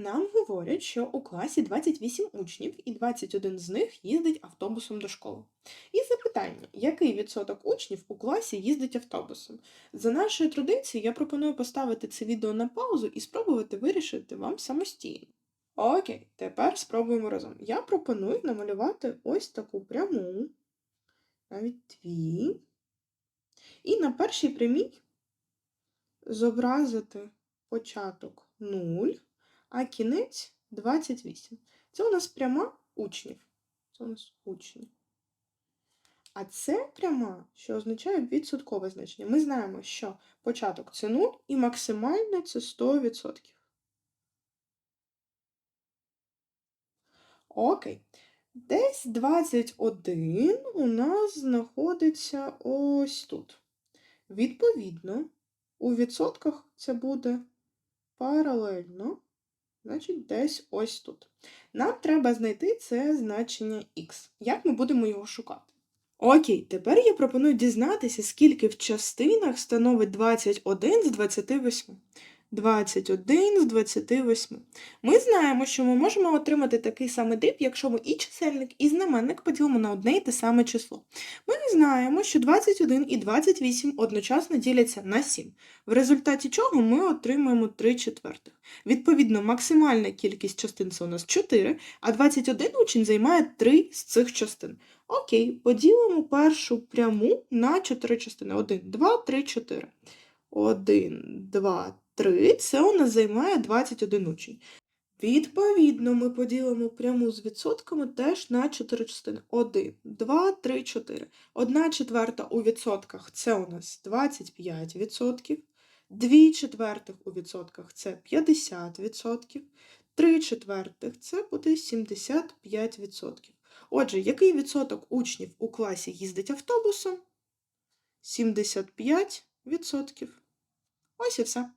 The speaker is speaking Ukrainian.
Нам говорять, що у класі 28 учнів і 21 з них їздить автобусом до школи. І запитання, який відсоток учнів у класі їздить автобусом? За нашою традицією, я пропоную поставити це відео на паузу і спробувати вирішити вам самостійно. Окей, тепер спробуємо разом. Я пропоную намалювати ось таку пряму, навіть дві. І на першій прямій зобразити початок 0, а кінець 28. Це у нас пряма учнів. Це у нас учні. А це пряма, що означає відсоткове значення. Ми знаємо, що початок це 0 і максимальне це 100%. Окей. Десь 21 у нас знаходиться ось тут. Відповідно, у відсотках це буде паралельно, значить, десь ось тут. Нам треба знайти це значення х. Як ми будемо його шукати? Окей, тепер я пропоную дізнатися, скільки в частинах становить 21 з 28. 21 з 28. Ми знаємо, що ми можемо отримати такий самий дріб, якщо ми і чисельник, і знаменник поділимо на одне і те саме число. Ми знаємо, що 21 і 28 одночасно діляться на 7, в результаті чого ми отримаємо 3 четвертих. Відповідно, максимальна кількість частин це у нас 4, а 21 учень займає 3 з цих частин. Окей, поділимо першу пряму на 4 частини. 1, 2, 3, 4. 1, 2, 3. Це у нас займає 21 учень. Відповідно, ми поділимо пряму з відсотками теж на 4 частини. 1, 2, 3, 4. 1 четверта у відсотках це у нас 25 відсотків. 2 четвертих у відсотках це 50 відсотків. 3 четвертих це буде 75 відсотків. Отже, який відсоток учнів у класі їздить автобусом? 75 відсотків. Ось і все.